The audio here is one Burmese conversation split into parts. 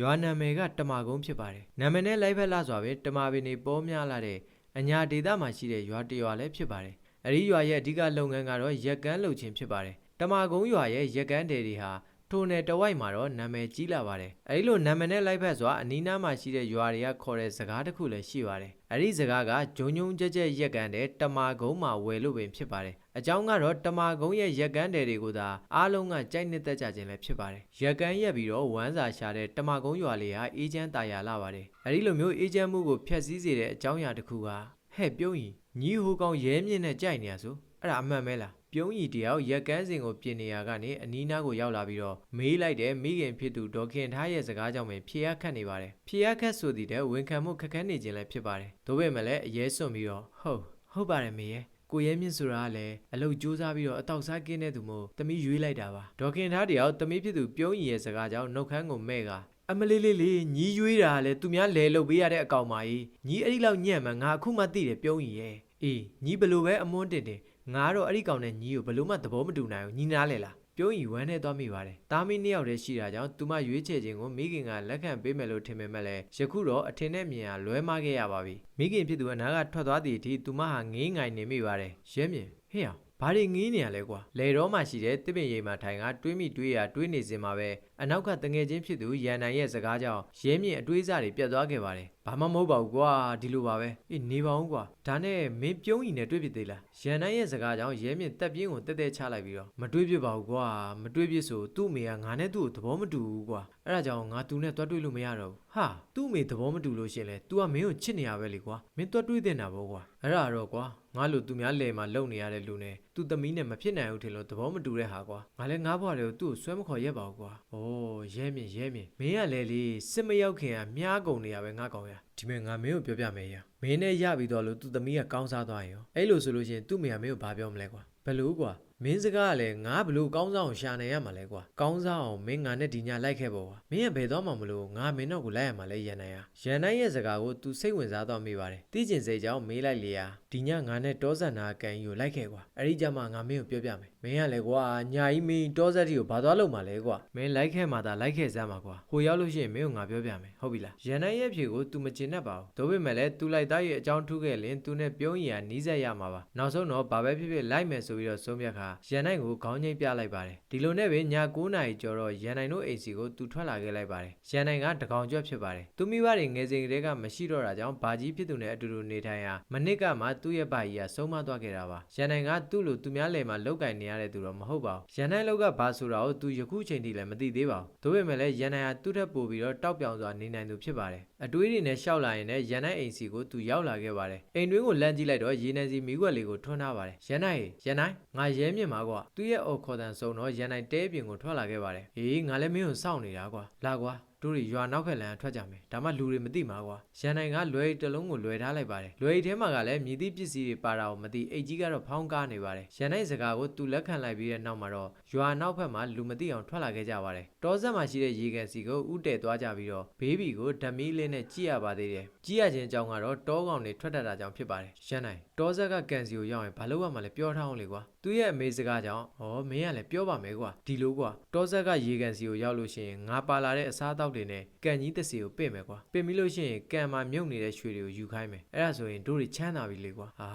ရွာနာမည်ကတမာကုန်းဖြစ်ပါတယ်နာမည်နဲ့လိုက်ဖက်လာစွာပဲတမာပင်တွေပေါ်များလာတဲ့အညာဒေသမှာရှိတဲ့ရွာတစ်ရွာလည်းဖြစ်ပါတယ်အဲဒီရွာရဲ့အဓိကလုပ်ငန်းကတော့ရက်ကန်းလုပ်ခြင်းဖြစ်ပါတယ်တမာကုန်းရွာရဲ့ရက်ကန်းတယ်တွေဟာ ထိုနယ်တဝိုက်မှာတော့နာမည်ကြီးလာပါတယ်အဲဒီလိုနာမည်နဲ့လိုက်ဖက်စွာအနီးနားမှာရှိတဲ့ရွာတွေကခေါ်တဲ့စကားတစ်ခုလည်းရှိပါတယ်အဲဒီစကားကဂျုံဂျုံကြက်ကြက်ရက်ကန်းတဲ့တမာကုန်းမှာဝယ်လို့ပင်ဖြစ်ပါတယ်အကြောင်းကတော့တမာကုန်းရဲ့ရက်ကန်းတယ်တွေကိုသာအားလုံးကကြိုက်နှစ်သက်ကြခြင်းလည်းဖြစ်ပါတယ်ရက်ကန်းရက်ပြီးတော့ဝမ်းစာရှာတဲ့တမာကုန်းရွာလေးဟာအေးချမ်းတာယာလာပါတယ်အဲဒီလိုမျိုးအေးချမ်းမှုကိုဖျက်ဆီးစေတဲ့အကြောင်းအရာတစ်ခုကဟဲ့ပြုံးရင်ညီဟိုကောင်ရဲမြင့်နဲ့ကြိုက်နေရဆိုအဲ့ဒါအမှန်ပဲလား ပြုံးရီတယောက်ရက်ကန်းစင်ကိုပြင်နေရကနေအနီးနားကိုရောက်လာပြီးတော့မေးလိုက်တဲ့မိခင်ဖြစ်သူဒေါခင်ထားရဲ့စကားကြောင့်ပဲဖြေရခတ်နေပါတယ်ဖြေရခတ်ဆိုသည်တဲ့ဝန်ခံမှုခက်ခဲနေခြင်းလည်းဖြစ်ပါတယ်ဒါပေမဲ့လည်းအရေးစွန့်ပြီးတော့ဟုတ်ဟုတ်ပါတယ်မေရဲ့ကိုရဲမြင့်ဆိုတာကလည်းအလုတ်ကြိုးစားပြီးတော့အတောက်စားကင်းတဲ့သူမို့တမီးရွေးလိုက်တာပါဒေါခင်ထားတယောက်တမီးဖြစ်သူပြုံးရီရဲ့စကားကြောင့်နှုတ်ခမ်းကိုမဲ့ကအမလေးလေးလေးညီးရွေးတာကလည်းသူများလဲလုတ်ပေးရတဲ့အကောင်ပါကြီးညီးအဲ့ဒီလောက်ညံ့မှငါအခုမှသိတယ်ပြုံးရီရဲ့အေးညီးဘလို့ပဲအမွန်းတင်တင် ငါတော့အဲ့ဒီကောင်နဲ့ညီကိုဘလို့မှသဘောမတူနိုင်ဘူးညီနားလေလားပြုံးရီဝမ်းနဲ့သွားမိပါတယ်။တာမီနှစ်ယောက်တည်းရှိတာကြောင့်သူမရွေးချယ်ခြင်းကိုမိခင်ကလက်ခံပေးမယ်လို့ထင်ပေမဲ့လည်းယခုတော့အထင်နဲ့မြင်ရလွဲမှားခဲ့ရပါပြီ။မိခင်ဖြစ်သူအနာကထွက်သွားသည့်အထိသူမဟာငေးငိုင်နေမိပါတယ်။ရဲမြင်ဟေ့အောင်ဘာတွေငေးနေရလဲကွာလေတော့မှရှိတဲ့တစ်ပင်ရိပ်မှထိုင်ကတွေးမိတွေးရတွေးနေစင်မှာပဲအနောက်ကတငယ်ချင်းဖြစ်သူရန်နိုင်ရဲ့စကားကြောင့်ရဲမြင့်အတွေးစားတွေပြတ်သွားခဲ့ပါတယ် ဘာမှမဟုတ်ပါဘူးကွာဒီလိုပါပဲအေးနေပါဦးကွာဒါနဲ့မင်းပြုံးကြီးနဲ့တွေးဖြစ်သေးလားရန်နိုင်ရဲ့စကားကြောင့်ရဲမြင့်တက်ပြင်းကိုတက်တက်ချလိုက်ပြီးတော့မတွေးဖြစ်ပါဘူးကွာမတွေးဖြစ်ဆိုသူ့အမေကငါနဲ့သူ့ကိုသဘောမတူဘူးကွာအဲ့ဒါကြောင့်ငါသူနဲ့တွားတွေးလို့မရတော့ဘူးဟာသူ့အမေသဘောမတူလို့ရှရင်လဲ तू ကမင်းကိုချစ်နေရပဲလေကွာမင်းတွားတွေးတင်တာပေါ့ကွာအဲ့ဒါတော့ကွာငါလိုသူများလဲမှာလုံနေရတဲ့လူနဲ့သူ့သမီးနဲ့မဖြစ်နိုင်ဘူးထင်လို့သဘောမတူတဲ့ဟာကွာငါလည်းငါ့ဘွားတွေကိုသူ့ကိုဆွဲမခေါ်ရက်ပါဘူးကွာဩရဲမြင့်ရဲမြင့်မင်းကလည်းလေစစ်မရောက်ခင်ကမြားကုန်နေရပဲငါကောင်ရဒီမဲ့ငါမင်းကိုပြောပြမယ်ရမင်းနဲ့ရပြီးတော့လို့သူ့သမီးကကောင်းစားသွားရင်ရောအဲ့လိုဆိုလို့ရှိရင်သူ့မိယာမင်းကိုဘာပြောမလဲကွာဘလို့ကွာ မင်းစကားကလည်းငါဘလို့ကောင်းဆောင်ရှာနေရမှာလဲကွာကောင်းဆောင်မင်းငါနဲ့ဒီညလိုက်ခဲ့ပေါ့ကွာမင်းကဘယ်တော့မှမလို့ငါမင်းတော့ကိုလိုက်ရမှာလဲရန်နိုင်ဟာရန်နိုင်ရဲ့စကားကိုသူစိတ်ဝင်စားတော့မိပါတယ်သိကျင်စိတ်ကြောင့်မေးလိုက်လေဟာဒီညငါနဲ့တောဆန်နာကန်ယူလိုက်ခဲ့ကွာအဲ့ဒီကြမှာငါမင်းကိုပြောပြမယ်မင်းကလည်းကွာညာကြီးမင်းတောဆက်တီကိုဘာသွားလုပ်မှာလဲကွာမင်းလိုက်ခဲ့မှာဒါလိုက်ခဲ့စမ်းပါကွာဟိုရောက်လို့ရှိရင်မင်းကိုငါပြောပြမယ်ဟုတ်ပြီလားရန်နိုင်ရဲ့ဖြေကိုသူမကျင်တတ်ပါဘူးဒါပေမဲ့လည်းသူလိုက်သားရဲ့အကြောင်းထူးခဲ့ရင်သူနဲ့ပြုံးရည်ကနီးစပ်ရမှာပါနောက်ဆုံးတော့ဘာပဲဖြစ်ဖြစ်လိုက်မယ်ဆိုပြီးတော့ဆုံးဖြတ်ခါရန်နိုင်ကိုခေါင်းငိမ့်ပြလိုက်ပါတယ်ဒီလိုနဲ့ပဲည9နာရီကျော်တော့ရန်နိုင်တို့အိမ်စီကိုသူထွက်လာခဲ့လိုက်ပါတယ်ရန်နိုင်ကတကောင်ကြွက်ဖြစ်ပါတယ်သူမိဘတွေငယ်စဉ်ကတည်းကမရှိတော့တာကြောင့်ဘာကြီးဖြစ်သူနဲ့အတူတူနေထိုင်ရာမနစ်ကမှသူ့ရဲ့ဘာကြီးကဆုံးမသွားခဲ့တာပါရန်နိုင်ကသူ့လိုသူများလယ်မှာလောက်ကင်နေရတဲ့သူတော့မဟုတ်ပါဘူးရန်နိုင်လောက်ကဘာဆိုတာကိုသူယခုချိန်ထိလည်းမသိသေးပါဘူးဒါပေမဲ့လည်းရန်နိုင်ဟာသူ့ထက်ပိုပြီးတော့တောက်ပြောင်စွာနေနိုင်သူဖြစ်ပါတယ်အတွေးတွေနဲ့ရှောက်လာရင်လည်းရန်နိုင်အိမ်စီကိုသူရောက်လာခဲ့ပါတယ်အိမ်တွင်းကိုလမ်းကြည့်လိုက်တော့ရေနံစီမိကွက်လေးကိုထွန်းထားပါတယ်ရန်နိုင်ရန်နိုင်ငါရဲမြင့်ပါကွာသူ့ရဲ့အော်ခေါ်တန်ဆုံးတော့ရန်နိုင်တဲပြင်ကိုထွက်လာခဲ့ပါတယ်အေးငါလည်းမင်းကိုစောင့်နေတာကွာလာကွာ တို့တွေရွာနောက်ဖက်လမ်းထွက်ကြမယ်ဒါမှလူတွေမသိမှာကွာရန်နိုင်ကလွယ်ရီတစ်လုံးကိုလွယ်ထားလိုက်ပါတယ်လွယ်ရီထဲမှာကလည်းမြည်သည့်ပစ္စည်းတွေပါတာကိုမသိအိတ်ကြီးကတော့ဖောင်းကားနေပါတယ်ရန်နိုင်စကားကိုသူလက်ခံလိုက်ပြီးတဲ့နောက်မှာတော့ရွာနောက်ဖက်မှာလူမသိအောင်ထွက်လာခဲ့ကြပါတယ်တောဆက်မှာရှိတဲ့ရေကန်စီကိုဥတည်သွားကြပြီးတော့ဘေးဘီကိုဓမီလေးနဲ့ကြည့်ရပါသေးတယ်ကြည့်ရခြင်းအကြောင်းကတော့တောကောင်တွေထွက်တတ်တာကြောင့်ဖြစ်ပါတယ်ရန်နိုင်တောဆက်ကကန်စီကိုရောက်ရင်ဘာလို့ရမှာလဲပြောထားအောင်လေကွာသူ့ရဲ့အမေစကားကြောင့်ဩမင်းကလည်းပြောပါမယ်ကွာဒီလိုကွာတောဆက်ကရေကန်စီကိုရောက်လို့ရှိရင်ငါပါလာတဲ့အစားအသောက်တွေနဲ့ကန်ကြီးတစ်စီကိုပင့်မယ်ကွာပင့်ပြီးလို့ရှိရင်ကန်မှာမြုပ်နေတဲ့ရွှေတွေကိုယူခိုင်းမယ်အဲ့ဒါဆိုရင်တို့တွေချမ်းသာပြီလေကွာအာ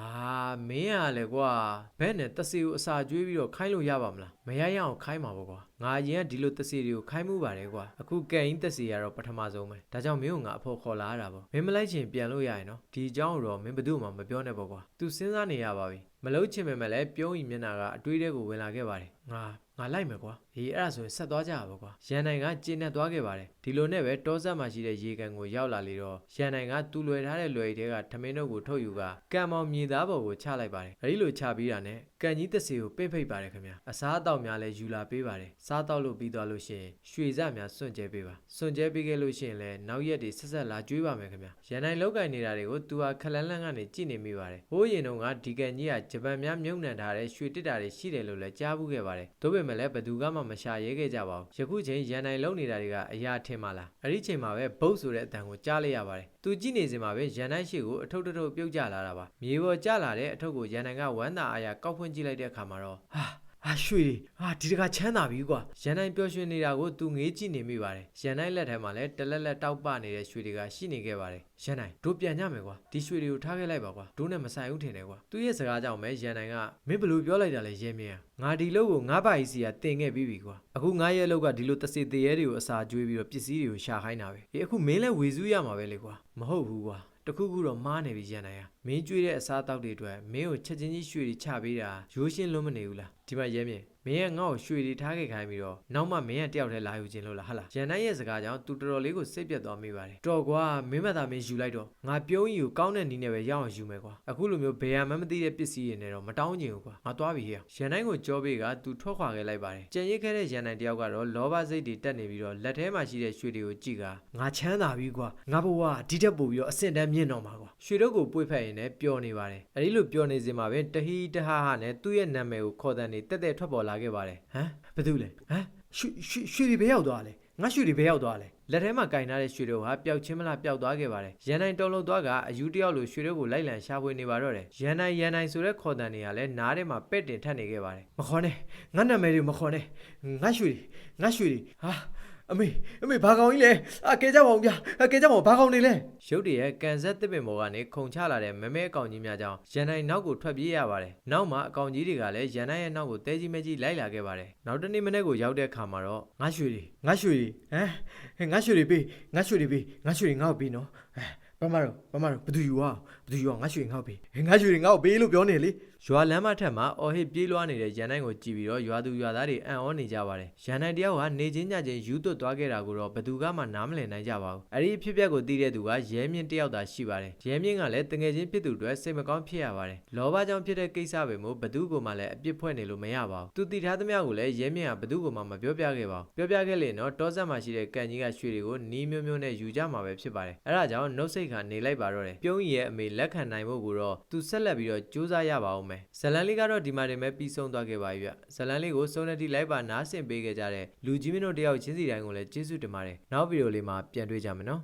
မင်းကလည်းကွာဘဲနဲ့တစ်စီကိုအစာကျွေးပြီးတော့ခိုင်းလို့ရပါမလားမရရအောင်ခိုင်းမှာပေါ့ကွာငါအရင်ကဒီလိုတစ်စီတွေကိုခိုင်းမှုပါတယ်ကွာအခုကန်ကြီးတစ်စီကတော့ပထမဆုံးပဲဒါကြောင့်မင်းကငါအဖို့ခေါ်လာရတာပေါ့မင်းမလိုက်ချင်ပြန်လို့ရရင်နော်ဒီအကြောင်းကိုတော့မင်းဘယ်သူမှမပြောနဲ့ပေါ့ကွာ तू စဉ်းစားနေရပါပြီမလုံးချင်ပေမဲ့လည်းပြုံးဤမျက်နှာကအတွေးတဲကိုဝင်လာခဲ့ပါတယ်ငါ ငါလိုက်မယ်ကွာဟေးအဲ့ဒါဆိုရင်ဆက်သွားကြပါကွာရန်နိုင်ကကျင်းနဲ့သွားခဲ့ပါတယ်ဒီလိုနဲ့ပဲတောဆက်မှာရှိတဲ့ရေကန်ကိုရောက်လာလေတော့ရန်နိုင်ကသူ့လွယ်ထားတဲ့လွယ်တဲကထမင်းတို့ကိုထုတ်ယူကကံမောင်မြေသားပေါ်ကိုချလိုက်ပါတယ်အဲဒီလိုချပြီးတာနဲ့ကန်ကြီးတစ်စီကိုပင့်ဖိတ်ပါတယ်ခင်ဗျာအစားအသောက်များလည်းယူလာပေးပါတယ်စားတော့လို့ပြီးသွားလို့ရှိရင်ရွှေစများစွန့်ကြဲပေးပါစွန့်ကြဲပေးခဲ့လို့ရှိရင်လည်းနောက်ရက်တွေဆက်ဆက်လာကျွေးပါမယ်ခင်ဗျာရန်နိုင်လောက်ကင်နေတာတွေကိုသူဟာခလန်းလန်းကနေကြည့်နေမိပါတယ်ဟိုးရင်တုန်းကဒီကန်ကြီးကဂျပန်များမြုံနှံထားတဲ့ရွှေတစ်တာတွေရှိတယ်လို့လည်းကြားဘူးခဲ့ပါတယ်ဒါပေမဲ့လည်းဘယ်သူကမှမရှာရဲခဲ့ကြပါဘူးယခုချိန်ရန်နိုင်လုံနေတာတွေကအရာထင်ပါလားအဲ့ဒီချိန်မှာပဲဘုတ်ဆိုတဲ့အတန်ကိုကြားလိုက်ရပါတယ်သူကြည့်နေစင်မှာပဲရန်နိုင်ရှိကိုအထုပ်ထုပ်ပြုတ်ကျလာတာပါမြေပေါ်ကျလာတဲ့အထုပ်ကိုရန်နိုင်ကဝမ်းသာအားရကောက်ဖွင့်ကြည့်လိုက်တဲ့အခါမှာတော့ဟာ ဟဟာရွှေတွေဟာဒီတကချမ်းသာပြီကွာရန်နိုင်ပျော်ရွှင်နေတာကိုသူငေးကြည့်နေမိပါတယ်ရန်နိုင်လက်ထဲမှာလည်းတလက်လက်တောက်ပနေတဲ့ရွှေတွေကရှိနေခဲ့ပါတယ်ရန်နိုင်တို့ပြန်ကြမယ်ကွာဒီရွှေတွေကိုထားခဲ့လိုက်ပါကွာတို့နဲ့မဆိုင်ဘူးထင်တယ်ကွာသူရဲ့စကားကြောင့်ပဲရန်နိုင်ကမင်းဘယ်လို့ပြောလိုက်တာလဲရဲမြင်းငါဒီလို့ကိုငါ့ဘာကြီးစီကတင်ခဲ့ပြီးပြီကွာအခုငါရဲ့လောက်ကဒီလိုတစေတရေတွေကိုအစာကျွေးပြီးတော့ပစ္စည်းတွေကိုရှာခိုင်းတာပဲအေးအခုမင်းလည်းဝေစုရမှာပဲလေကွာမဟုတ်ဘူးကွာတခုခုတော့မားနေပြီရန်နိုင်ဟာ မင်းကျွေးတဲ့အစားအသောက်တွေအတွက်မင်းကိုချက်ချင်းကြီးရွှေတွေချပေးတာရိုးရှင်းလုံးမနေဘူးလားဒီမှာရဲမြင်မင်းကငါ့ကိုရွှေတွေထားခဲ့ခိုင်းပြီးတော့နောက်မှမင်းကတယောက်တည်းလာယူခြင်းလို့လားဟာလားရန်နိုင်ရဲ့စကားကြောင့်သူတော်တော်လေးကိုစိတ်ပြတ်သွားမိပါတယ်တော်ကွာမင်းမသာမင်းယူလိုက်တော့ငါပြုံးကြီးကိုကောင်းတဲ့နီးနဲ့ပဲရအောင်ယူမယ်ကွာအခုလိုမျိုးဘယ်ဟာမှမသိတဲ့ပစ္စည်းတွေနဲ့တော့မတောင်းချင်ဘူးကွာငါသွားပြီဟဲ့ရန်နိုင်ကိုကြောပေးကသူထွက်ခွာခဲ့လိုက်ပါတယ်ကြံရိတ်ခဲ့တဲ့ရန်နိုင်တယောက်ကတော့လောဘစိတ်တွေတက်နေပြီးတော့လက်ထဲမှာရှိတဲ့ရွှေတွေကိုကြည့်ကငါချမ်းသာပြီကွာငါဘဝကဒီတက်ပို့ပြီးတော့အဆင့်တန်းမြင့်တော့မှာကွာရွှေတို့ကိုပွေဖက်ရင်လည်းပျော်နေပါတယ်အဲဒီလိုပျော်နေစင်မှာပဲတဟီတဟာဟာနဲ့သူ့ရဲ့နာမည်ကိုခေါ်တဲ့နေတက်တက်ထွက်ပေါ်လာခဲ့ပါတယ်ဟမ်ဘာတူလဲဟမ်ရွှေရွှေရွှေတွေဘယ်ရောက်သွားလဲငါရွှေတွေဘယ်ရောက်သွားလဲလက်ထဲမှာကင်ထားတဲ့ရွှေတို့ဟာပျောက်ချင်းမလားပျောက်သွားခဲ့ပါတယ်ရန်နိုင်တုံလုံးသွားကအယူတယောက်လိုရွှေတို့ကိုလိုက်လံရှာဖွေနေပါတော့တယ်ရန်နိုင်ရန်နိုင်ဆိုတဲ့ခေါ်တန်တွေကလည်းနားထဲမှာပဲ့တင်ထပ်နေခဲ့ပါတယ်မခေါ်နဲ့ငါနာမည်တွေမခေါ်နဲ့ငါရွှေတွေငါရွှေတွေဟာ အမေအမေဘာကောင်ကြီးလဲအကဲကြပါအောင်ဗျာအကဲကြပါအောင်ဘာကောင်နေလဲရုပ်တရက်ကန်ဆက်တစ်ပင်ပေါ်ကနေခုံချလာတဲ့မဲမဲအကောင်ကြီးများကြောင့်ရန်နိုင်နောက်ကိုထွက်ပြေးရပါတယ်နောက်မှာအကောင်ကြီးတွေကလည်းရန်နိုင်ရဲ့နောက်ကိုတဲကြီးမဲကြီးလိုက်လာခဲ့ပါတယ်နောက်တစ်နေ့မနေ့ကိုရောက်တဲ့အခါမှာတော့ငါရွှေတွေငါရွှေတွေဟမ်ငါရွှေတွေပေးငါရွှေတွေပေးငါရွှေတွေငါ့ကိုပေးနော်ဟမ်ဘာမှတော့ဘာမှတော့ဘသူယူอ่ะဘသူယူอ่ะငါရွှေငါ့ကိုပေးငါရွှေတွေငါ့ကိုပေးလို့ပြောနေလေရွာလမ်းမထက်မှာအော်ဟစ်ပြေးလွှားနေတဲ့ရန်နိုင်ကိုကြည့်ပြီးတော့ရွာသူရွာသားတွေအံ့ဩနေကြပါတယ်ရန်နိုင်တယောက်ကနေချင်းညချင်းယူသွတ်သွားခဲ့တာကိုတော့ဘသူကမှနားမလည်နိုင်ကြပါဘူးအဲ့ဒီအဖြစ်အပျက်ကိုသိတဲ့သူကရဲမြင့်တယောက်သာရှိပါတယ်ရဲမြင့်ကလည်းတငယ်ချင်းဖြစ်သူတွေစိတ်မကောင်းဖြစ်ရပါတယ်လောဘကြောင့်ဖြစ်တဲ့ကိစ္စပဲမို့ဘသူကမှလည်းအပြစ်ဖွဲ့နေလို့မရပါဘူးသူတည်ထားသမျှကိုလည်းရဲမြင့်ကဘသူကမှမပြောပြခဲ့ပါဘူးပြောပြခဲ့လေတော့တောဆက်မှာရှိတဲ့ကန်ကြီးကရွှေတွေကိုနီးမျိုးမျိုးနဲ့ယူကြမှာပဲဖြစ်ပါတယ်အဲ့ဒါကြောင့်နှုတ်စိတ်ကနေလိုက်ပါတော့တယ်ပြုံးရီရဲ့အမေလက်ခံနိုင်ဖို့ကိုတော့သူဆက်လက်ပြီးတော့ကြိုးစားရပါအောင်မယ်ဇလန်လေးကတော့ဒီမှာတင်ပဲပြီးဆုံးသွားခဲ့ပါပြီဗျဇလန်လေးကိုစုံနေတိလိုက်ပါနားဆင်ပေးခဲ့ကြတဲ့လူကြီးမင်းတို့တယောက်ချင်းစီတိုင်းကိုလည်းကျေးဇူးတင်ပါတယ်နောက်ဗီဒီယိုလေးမှာပြန်တွေ့ကြမယ်နော်